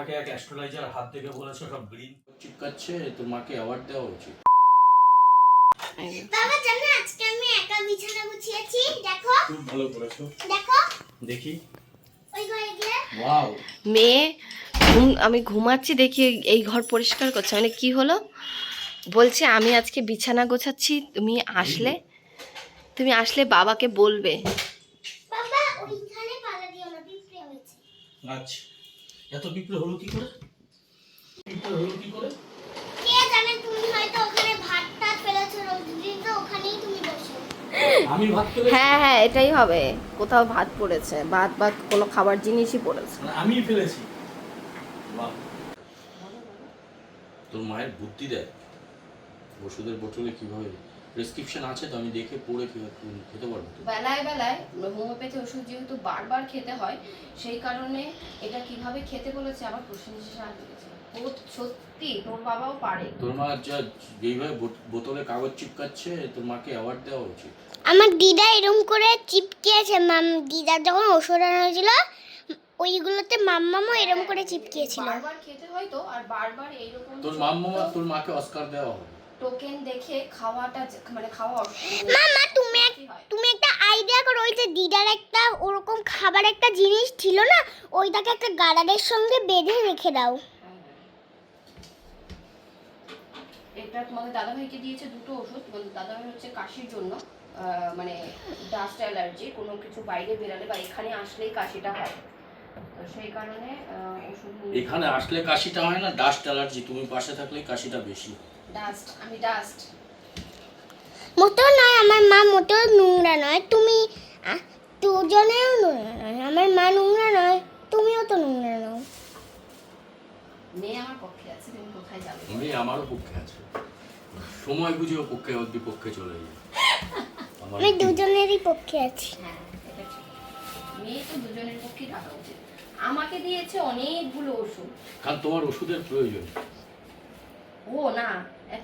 আমাকে এক অ্যাস্ট্রোলজার হাত থেকে বলেছে সব গ্রিন চিপকাচ্ছে তোর মাকে অ্যাওয়ার্ড দেওয়া উচিত। বাবা জানো আজকে আমি একা বিছানা গুছিয়েছি দেখো। খুব ভালো করেছ। দেখো। দেখি। ওই ঘরে গিয়ে। ওয়াও মেয়ে ঘুম আমি ঘুমাচ্ছি দেখি এই ঘর পরিষ্কার করছে। মানে কি হলো? বলছে আমি আজকে বিছানা গোছাচ্ছি তুমি আসলে তুমি আসলে বাবাকে বলবে। বাবা ওইখানে পালা দিও না পিঁপড়ে হয়েছে। আচ্ছা। এত পিঁপড়ে হলো কি করে? পিঁপড়ে হলো কি করে? কে জানে তুমি হয়তো ওখানে ভাত টাত ফেলেছো রোজদিন তো ওখানেই তুমি বসো। আমি ভাত করে হ্যাঁ হ্যাঁ এটাই হবে। কোথাও ভাত পড়েছে ভাত বা কোনো খাবার জিনিসই পড়েছে। আমি ফেলেছি। বাহ। তোর মায়ের বুদ্ধি দেয় ওষুধের বোতলে কীভাবে প্রেসক্রিপশন আছে তো আমি দেখে পড়ে খেতে পারব বেলায় বেলায় হোমিওপ্যাথি ওষুধ যেহেতু বারবার খেতে হয় সেই কারণে এটা কীভাবে খেতে বলেছে আমার প্রশংসা সাহায্য সত্যি তোর বাবাও পারে। তোর মা যা যেইভাবে বোতলে কাগজ চিপকাচ্ছে তোর মাকে অ্যাওয়ার্ড দেওয়া উচিত। আমার দিদা এরম করে চিপকিয়েছে মাম দিদা যখন ওষুধ আনা হয়েছিল ওইগুলোতে মাম্মামও এরম করে চিপকিয়েছিল। বারবার খেতে হয় তো আর বারবার এইরকম তোর মাম্মা তোর মাকে অস্কার দেওয়া হবে। টোকেন দেখে খাওয়াটা মানে খাওয়া মামা তুমি হয়। তুমি একটা আইডিয়া করো ওই যে দিদার একটা ওরকম খাবার একটা জিনিস ছিল না ওইটাকে একটা গাডারের সঙ্গে বেঁধে রেখে দাও। এটা তোমাদের দাদাভাইকে দিয়েছে দুটো ওষুধ তোমাদের দাদাভাই হচ্ছে কাশির জন্য আহ, মানে ডাস্ট অ্যালার্জি কোনো কিছু বাইরে বেরালে বা এখানে আসলেই কাশিটা হয়। তো সেই কারণে এখানে আসলে কাশিটা হয় না ডাস্ট অ্যালার্জি তুমি পাশে থাকলে কাশিটা বেশি ডাস্ট আমি ডাস্ট মোটেও নয় আমার মা মোটেও নোংরা নয়। তুমি দুজনেও নোংরা নয় আমার মা নোংরা নয় তুমিও তো নোংরা নও। মেয়ে আমার পক্ষে আছে তুমি কোথায় যাবে? আমি আমারও পক্ষে আছে। সময় বুঝেও পক্ষে ওর বিপক্ষে চলে যায়। আমি দুজনেরই পক্ষে আছি। হ্যাঁ এটা ঠিক। মেয়ে তো দুজনের পক্ষেই থাকা উচিত। আমাকে দিয়েছে অনেকগুলো ওষুধ। কারণ তোমার ওষুধের প্রয়োজন। ও না।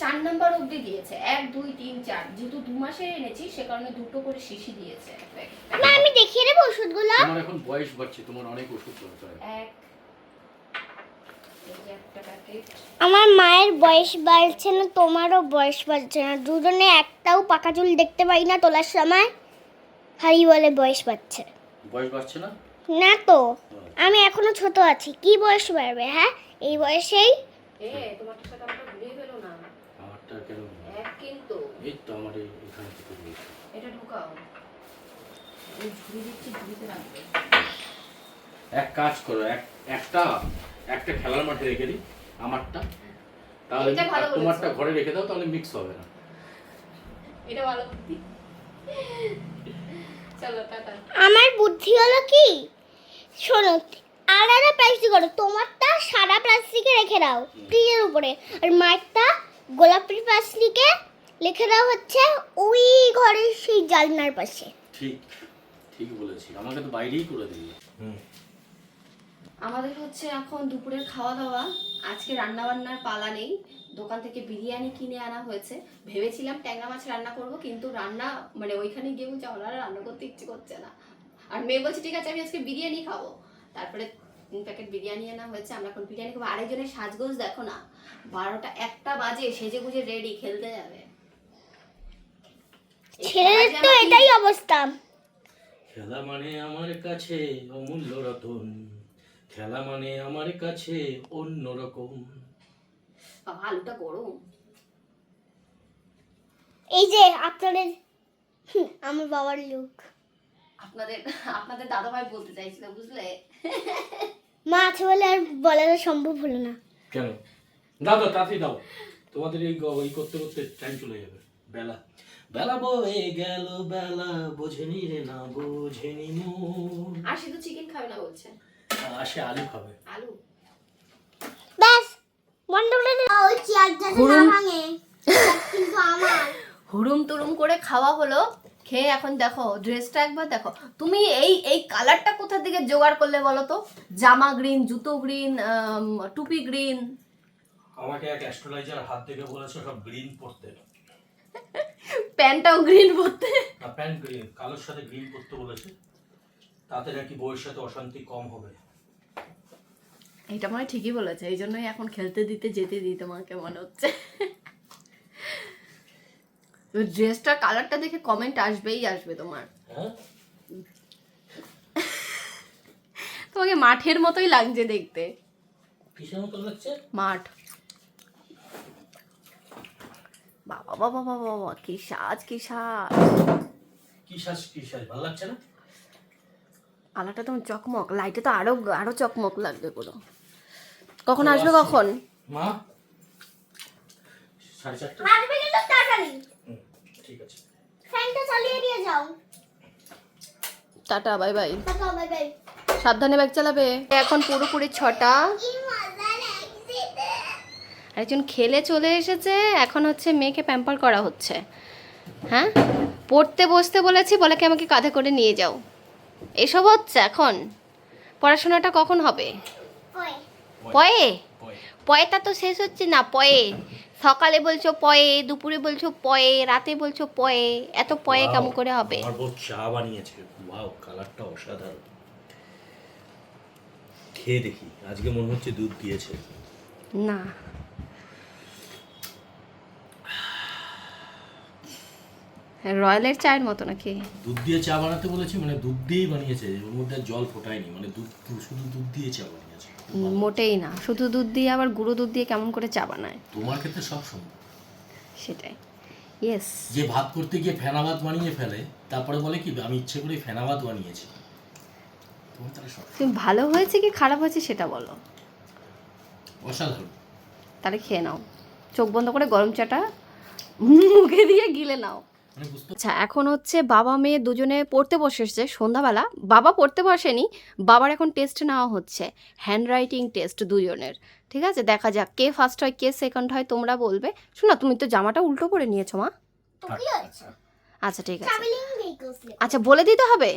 চার নাম্বার অবধি দিয়েছে। এক দুই তিন চার। যেহেতু দু মাসে এনেছি সে কারণে দুটো করে শিশি দিয়েছে। মা আমি দেখিয়ে দেবো ওষুধগুলো। তোমার এখন বয়স বাড়ছে তোমার অনেক ওষুধ দরকার। এক আমার মায়ের বয়স বাড়ছে না তোমারও বয়স বাড়ছে না। দুজনে একটাও পাকা চুল দেখতে পাই না তোলার সময়। হারি বলে বয়স বাড়ছে। বয়স বাড়ছে না? না তো আমি এখনও ছোট আছি। কি বয়স বাড়বে হ্যাঁ? এই বয়সেই এ তোমার সাথে আমরা ভুলেই গেলো না আমারটা কেন এক কিন্তু এই তো আমার এখানে থেকে। এটা ঢুকাও। আমি ঝুড়ি দিচ্ছি ঝুড়িতে রাখবে। এক কাজ করো এক একটা একটা খেলার মাঠে রেখে দিই আমারটা। তাহলে তোমারটা ঘরে রেখে দাও তাহলে মিক্স হবে না। এটা ভালো। বুদ্ধি চলো টাটা। আমার বুদ্ধি হলো কি? শোনো আলাদা প্লাস্টিক করো তোমারটা সাদা প্লাস্টিকে রেখে দাও ফ্রিজের উপরে। আর মায়েরটা গোলাপি প্লাস্টিকে লিখে দাও হচ্ছে ওই ঘরের সেই জালনার পাশে। ঠিক ঠিক বলেছি আমাকে তো বাইরেই করে হুম। আমাদের হচ্ছে এখন দুপুরের খাওয়া দাওয়া আজকে রান্না বান্নার পালা নেই। দোকান থেকে বিরিয়ানি কিনে আনা হয়েছে। ভেবেছিলাম ট্যাংরা মাছ রান্না করব কিন্তু রান্না মানে ওইখানে গিয়ে বলছে আমার রান্না করতে ইচ্ছে করছে না। আর মেয়ে বলছে ঠিক আছে আমি আজকে বিরিয়ানি খাব। তারপরে তিন প্যাকেট বিরিয়ানি আনা হয়েছে। আমরা এখন বিরিয়ানি খাব। আরেকজনের সাজগোজ দেখো না বারোটা একটা বাজে সেজে গুজে রেডি খেলতে যাবে। ছেলেদের খেলা তো এটাই অবস্থা। খেলা মানে আমার কাছে অমূল্য রতন খেলা মানে আমার কাছে অন্যরকম বাবা, আলুটা গরম। এই যে আপনাদের আমার বাবার লোক। আপনাদের আপনাদের দাদাভাই বলতে চাইছিল বুঝলে? মা আছে বলে আর বলাটা সম্ভব হলো না। কেন? দাও দাও তাড়াতাড়ি দাও। তোমাদের এই গ- এই করতে করতে টাইম চলে যাবে। বেলা। বেলা বয়ে গেল বেলা বোঝেনি রে না বোঝেনি মন। আর সে তো চিকেন খাবে না বলছে। আলু খাবে। আলু। ব্যাস বন্ধ করে ওই চেয়ারটা না ভাঙে। কিন্তু আমার। হুড়ুম তুড়ুম করে খাওয়া হলো। খেয়ে এখন দেখো ড্রেসটা একবার দেখো। তুমি এই এই কালারটা কোথা থেকে জোগাড় করলে বলো তো? জামা গ্রিন জুতো গ্রিন টুপি গ্রিন আমাকে এক অ্যাস্ট্রোলজার হাত থেকে বলেছে সব গ্রিন পরতে। প্যান্টটাও গ্রিন পরতে। না প্যান্ট গ্রিন কালোর সাথে গ্রিন পরতে বলেছে। তাতে নাকি বউয়ের সাথে অশান্তি কম হবে। এটা মনে ঠিকই বলেছে এই জন্যই এখন খেলতে দিতে যেতে দিই তোমাকে মনে হচ্ছে। ড্রেসটার কালারটা দেখে কমেন্ট আসবেই আসবে তোমার। হ্যাঁ? তোমাকে মাঠের মতোই লাগছে দেখতে। কিসের মতো লাগছে? মাঠ। বাবা বাবা বাবা বাবা কি সাজ কি সাজ। কি শ্বাস কি শ্বাস ভালো লাগছে না? আলাটা তোমার চকমক লাইটে তো আরও আরও চকমক লাগবে পুরো। কখন আসবে কখন? মা? সাড়ে চারটে? আসবে কিন্তু তাড়াতাড়ি। ঠিক আছে। ফ্যানটা চালিয়ে দিয়ে যাও। Tata bye bye. Tata bye bye. সাবধানে ব্যাগ চালাবে। এখন পুরোপুরি ছটা। একজন খেলে চলে এসেছে এখন হচ্ছে মেয়েকে প্যাম্পার করা হচ্ছে। হ্যাঁ? পড়তে বসতে বলেছি বলে কি আমাকে কাঁধে করে নিয়ে যাও। এসব হচ্ছে এখন? পড়াশোনাটা কখন হবে? পয়ে। পয়েটা তো শেষ হচ্ছে না পয়ে। সকালে বলছো পয়ে দুপুরে বলছো পয়ে রাতে বলছো পয়ে এত পয়ে কেমন করে হবে? আমার বউ চা বানিয়েছে। ওয়াও কালারটা অসাধারণ। খেয়ে দেখি আজকে মনে হচ্ছে দুধ দিয়েছে। না। রয়্যালের চায়ের মতো নাকি? দুধ দিয়ে চা বানাতে বলেছি মানে দুধ দিয়েই বানিয়েছে ওর মধ্যে জল ফোটায়নি মানে দুধ শুধু দুধ দিয়ে চা বানিয়েছে। মোটেই না শুধু দুধ দিয়ে আবার গুঁড়ো দুধ দিয়ে কেমন করে চা বানায়? তোমার ক্ষেত্রে সব সম্ভব। সেটাই ইয়েস যে ভাত করতে গিয়ে ফেনা ভাত বানিয়ে ফেলে তারপরে বলে কি আমি ইচ্ছে করে ফেনা ভাত বানিয়েছি। তুমি ভালো হয়েছে কি খারাপ হয়েছে সেটা বলো। অসাধারণ। তাহলে খেয়ে নাও চোখ বন্ধ করে গরম চাটা মুখে দিয়ে গিলে নাও। আচ্ছা এখন হচ্ছে বাবা মেয়ে দুজনে পড়তে বসেছে সন্ধ্যাবেলা। বাবা পড়তে বসেনি বাবার এখন টেস্ট নেওয়া হচ্ছে হ্যান্ড রাইটিং টেস্ট দুজনের। ঠিক আছে দেখা যাক কে ফার্স্ট হয় কে সেকেন্ড হয় তোমরা বলবে। শোনো তুমি তো জামাটা উল্টো করে নিয়েছো মা। তো কি হয়েছে? আচ্ছা। ঠিক আছে। আচ্ছা বলে দিতে হবে?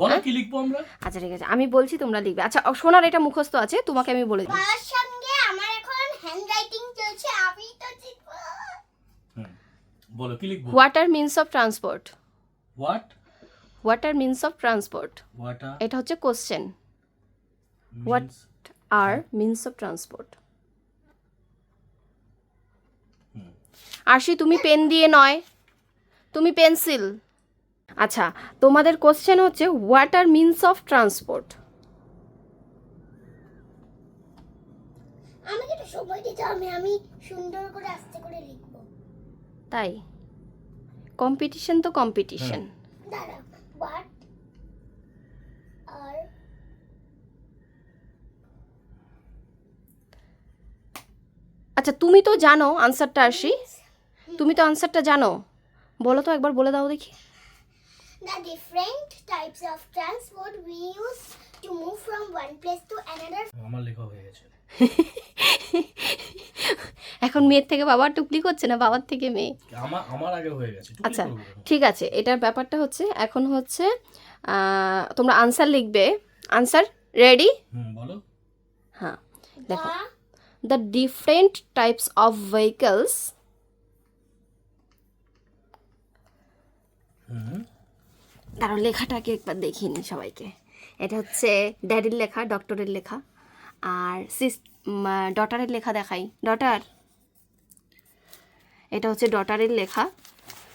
বলো কি লিখব আমরা? আচ্ছা ঠিক আছে আমি বলছি তোমরা লিখবে। আচ্ছা সোনার এটা মুখস্থ আছে তোমাকে আমি বলে দিই। বাবার সঙ্গে আমার এখন হ্যান্ড রাইটিং চলছে বলো কি লিখব? What are means of transport what what are means of transport what এটা হচ্ছে question What? Are means of transport Arshi তুমি পেন দিয়ে নয় তুমি পেন্সিল আচ্ছা তোমাদের কোশ্চেন হচ্ছে what are means of transport আমাকে একটু সময় দিতে হবে আমি সুন্দর করে আস্তে করে লিখব। তাই? কম্পিটিশন তো কম্পিটিশন আর আচ্ছা তুমি তো জানো আনসারটা আরশি। তুমি তো আনসারটা জানো। বলো তো একবার বলে দাও দেখি। The different types of transport we use to move from one place to another আমার লেখা হয়ে গেছে। এখন মেয়ের থেকে বাবার টুকলি করছে না? বাবার থেকে মেয়ে? আমার আমার আগে হয়ে গেছে আচ্ছা ঠিক আছে এটার ব্যাপারটা হচ্ছে এখন হচ্ছে তোমরা আনসার লিখবে। Answer ready? বলো। হ্যাঁ দেখো। The different types of vehicles hmm. লেখাটাকে একবার দেখিয়ে নিই সবাইকে। এটা হচ্ছে ড্যাডির লেখা ডক্টরের লেখা। আর সিস ডটারের লেখা দেখাই। ডটার এটা হচ্ছে ডটারের লেখা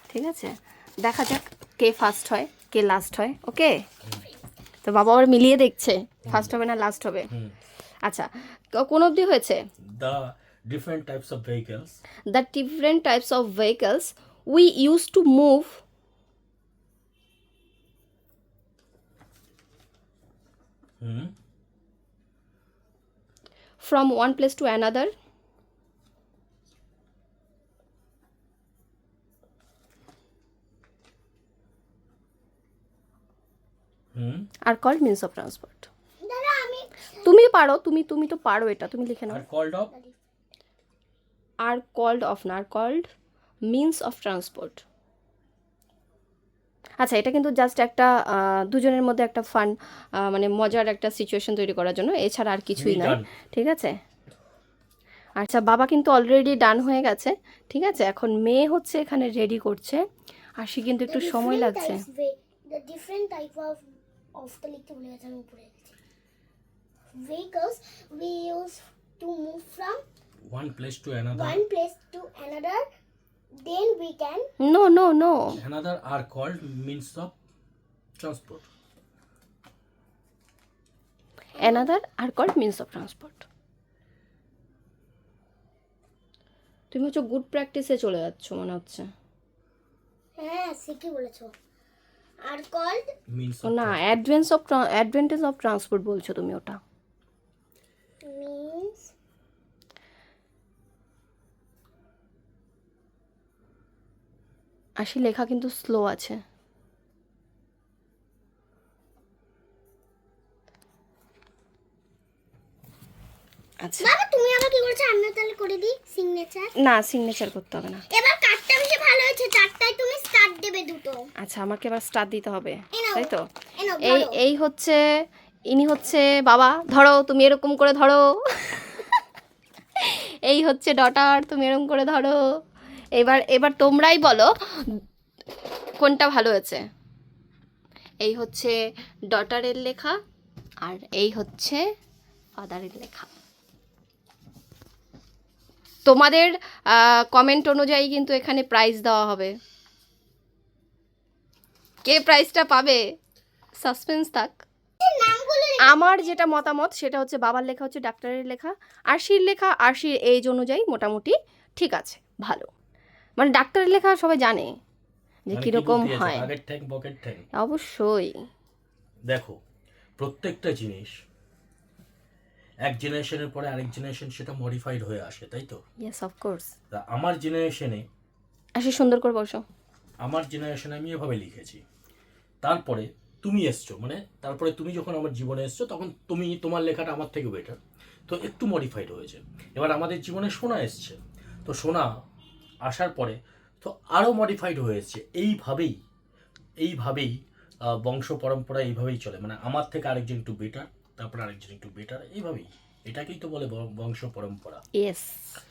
ঠিক আছে দেখা যাক কে ফার্স্ট হয় কে লাস্ট হয় ওকে তো বাবা আবার মিলিয়ে দেখছে ফার্স্ট হবে না লাস্ট হবে আচ্ছা কোন অবধি হয়েছে different types of vehicles the different types of vehicles we use to move hmm from one place to another hmm are called of of transport. দাঁড়া আমি তুমি পারো তুমি তুমি তো পারো এটা তুমি লিখে নাও। Are called off are called off না are called means of transport আচ্ছা এটা কিন্তু জাস্ট একটা দুজনের মধ্যে একটা ফান মানে মজার একটা সিচুয়েশন তৈরি করার জন্য এছাড়া আর কিছুই নয় ঠিক আছে? আচ্ছা বাবা কিন্তু অলরেডি ডান হয়ে গেছে ঠিক আছে? এখন মেয়ে হচ্ছে এখানে রেডি করছে আর সে কিন্তু একটু সময় লাগছে। Of of the লিখতে ভুলে গেছে আমি উপরে গেছি। Vehicles we use to move from one place to another one place to another. Then we can no no no another are called means of transport another are called means of transport তুমি হচ্ছে good প্র্যাকটিসে চলে যাচ্ছ মনে হচ্ছে। হ্যাঁ ঠিকই বলেছ। আর মিনস না advance of advantage of transport বলছো তুমি ওটা। Means? আশি লেখা কিন্তু স্লো আছে। আচ্ছা। বাবা তুমি আবার কি করেছ আমিও তাহলে করে দিই সিগনেচার না সিগনেচার করতে হবে না। এবার কার্ডটা বেশি ভালো হয়েছে চারটায় তুমি দেবে দুটো। আচ্ছা আমাকে এবার স্টার দিতে হবে তাই তো? এই এই এই হচ্ছে ইনি হচ্ছে বাবা ধরো তুমি এরকম করে ধরো। এই হচ্ছে ডটার তুমি এরকম করে ধরো। এবার এবার তোমরাই বলো কোনটা ভালো হয়েছে। এই হচ্ছে ডটারের লেখা আর এই হচ্ছে ফাদারের লেখা। তোমাদের কমেন্ট অনুযায়ী কিন্তু এখানে প্রাইজ দেওয়া হবে। কে প্রাইজটা পাবে? সাসপেন্স থাক। আমার যেটা মতামত সেটা হচ্ছে বাবার লেখা হচ্ছে ডাক্তারের লেখা আরশির লেখা আরশির এজ অনুযায়ী মোটামুটি ঠিক আছে ভালো। মানে ডাক্তারের লেখা সবাই জানে যে কীরকম হয়। অবশ্যই। দেখো প্রত্যেকটা জিনিস এক জেনারেশনের পরে আরেক জেনারেশন সেটা মডিফাইড হয়ে আসে তাই তো? ইয়েস অফকোর্স তা আমার জেনারেশনে আসি সুন্দর করে বসো। আমার জেনারেশনে আমি এভাবে লিখেছি। তারপরে তুমি এসছো মানে তারপরে তুমি যখন আমার জীবনে এসছো, তখন তুমি, তোমার লেখাটা আমার থেকে বেটার তো একটু মডিফাইড হয়েছে। এবার আমাদের জীবনে সোনা এসছে। তো সোনা আসার পরে তো আরও মডিফাইড হয়েছে এইভাবেই এইভাবেই বংশ পরম্পরা এইভাবেই চলে। মানে আমার থেকে আরেকজন একটু বেটার তারপরে আরেকজন একটু বেটার এইভাবেই। এটাকেই তো বলে বংশ পরম্পরা। ইয়েস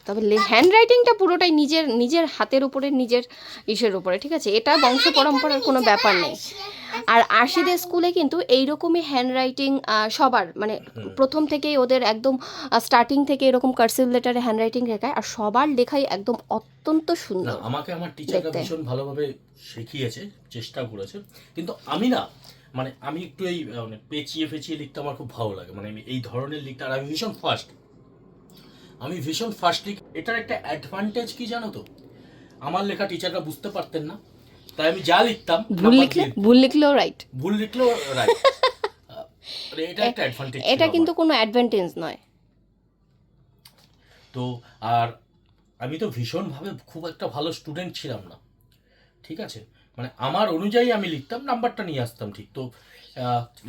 তবে হ্যান্ড রাইটিংটা পুরোটাই নিজের নিজের হাতের উপরে নিজের ইসের উপরে ঠিক আছে? এটা বংশ পরম্পরার কোনো ব্যাপার নেই। আর আশিদের স্কুলে কিন্তু এইরকমই হ্যান্ড রাইটিং সবার মানে প্রথম থেকেই ওদের একদম স্টার্টিং থেকে এরকম কার্সিভ লেটারে হ্যান্ড রাইটিং শেখায় আর সবার লেখাই একদম অত্যন্ত সুন্দর। আমাকে আমার টিচাররা। ভীষণ ভালোভাবে শিখিয়েছে চেষ্টা করেছে। কিন্তু আমি না মানে আমি একটু এই মানে পেঁচিয়ে ফেঁচিয়ে লিখতে আমার খুব ভালো লাগে। মানে আমি এই ধরনের লিখতে আর আমি ভীষণ ফাস্ট আমি ভীষণ ফাস্ট লিখ। এটার একটা অ্যাডভান্টেজ কি জানো তো? আমার লেখা টিচাররা বুঝতে পারতেন না। তাই আমি যা লিখতাম ভুল লিখলে ভুল লিখলেও রাইট ভুল লিখলেও রাইট এটা একটা অ্যাডভান্টেজ এটা কিন্তু কোনো অ্যাডভান্টেজ নয়। তো আর আমি তো ভীষণভাবে খুব একটা ভালো স্টুডেন্ট ছিলাম না। ঠিক আছে? মানে আমার অনুযায়ী আমি লিখতাম নাম্বারটা নিয়ে আসতাম ঠিক। তো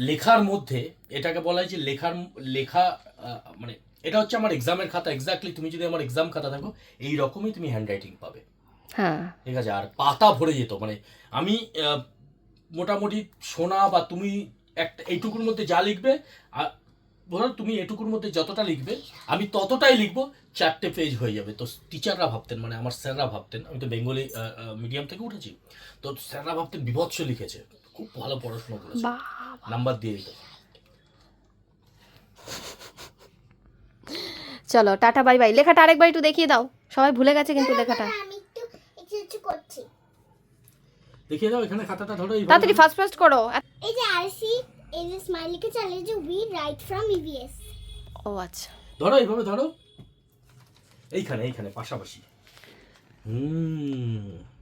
লেখার মধ্যে এটাকে বলা হয় যে লেখার লেখা মানে এটা হচ্ছে আমার এক্সামের খাতা। এক্স্যাক্টলি তুমি যদি আমার এক্সাম খাতা থাকো এই রকমই তুমি হ্যান্ড রাইটিং পাবে। হ্যাঁ। ঠিক আছে? আর পাতা ভরে যেত। মানে আমি মোটামুটি শোনা বা তুমি একটা এইটুকুর মধ্যে যা লিখবে ধরো তুমি এটুকুর মধ্যে যতটা লিখবে আমি ততটাই লিখব চারটে পেজ হয়ে যাবে। তো টিচাররা ভাবতেন মানে আমার স্যাররা ভাবতেন আমি তো বেঙ্গলি মিডিয়াম থেকে উঠেছি তো স্যাররা ভাবতেন বিভৎস লিখেছে খুব ভালো পড়াশোনা করেছে। নাম্বার দিয়ে দিত। চলো টাটা বাই বাই লেখাটা আরেকবার একটু দেখিয়ে দাও। সবাই ভুলে গেছে কিন্তু লেখাটা। আমি একটু একটু একটু করছি। দেখিয়ে দাও এখানে খাতাটা ধরো তাড়াতাড়ি ফার্স্ট ফার্স্ট করো। এই যে আরসি এই যে স্মাইলিকে চালিয়ে যে উই রাইট ফ্রম ইভিএস ও আচ্ছা। ধরো এইভাবে ধরো। এইখানে এইখানে পাশাপাশি। হুম।